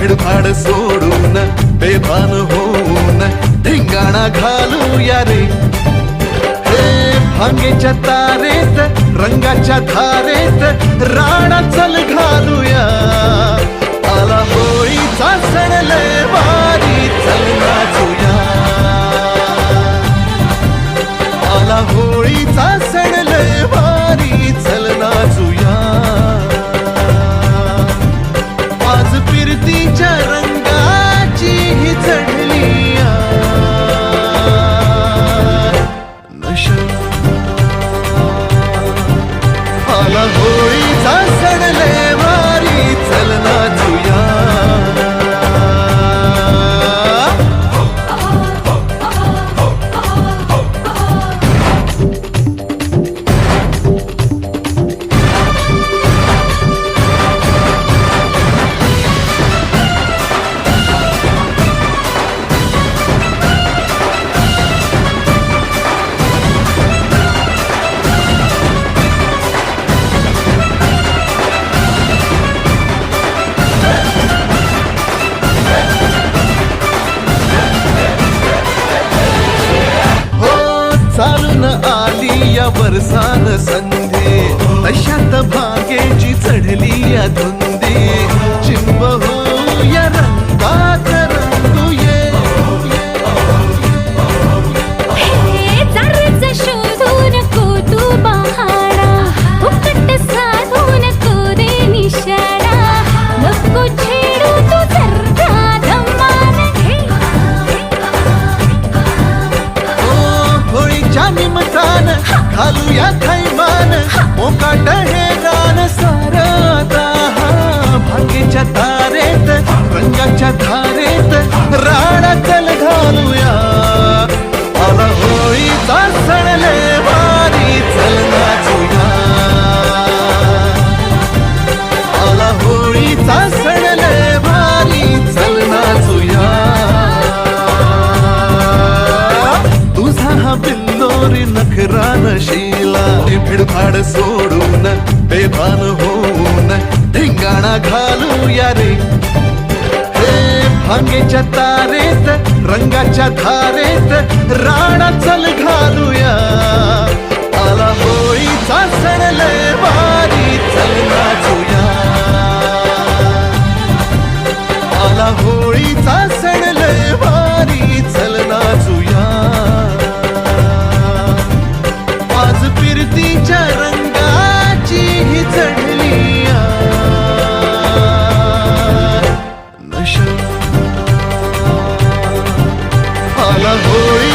भिडभाड सोडून बेभान होऊन धिंगाणा घालूया रे. हे भांगेच्या तारेत रंगाच्या धारेत राणा चल घालूया. चढली या धुंदी. चिंब हो या रंगात रंगूये. हे चारच शोधू नको तू बहाणा फुकट साधू नको रे निशाणा नको छेडू तू जरा धमाल ओ होळीच्या निमतान घालूया थैमान. मोकाट हे बिल्लोरी नखरान शिला भिडफाड सोडून बेभान होऊन धिंगाणा घालूया रे. हे भांगेच्या तारेत रंगाच्या धारेत राणा चल घालूया amor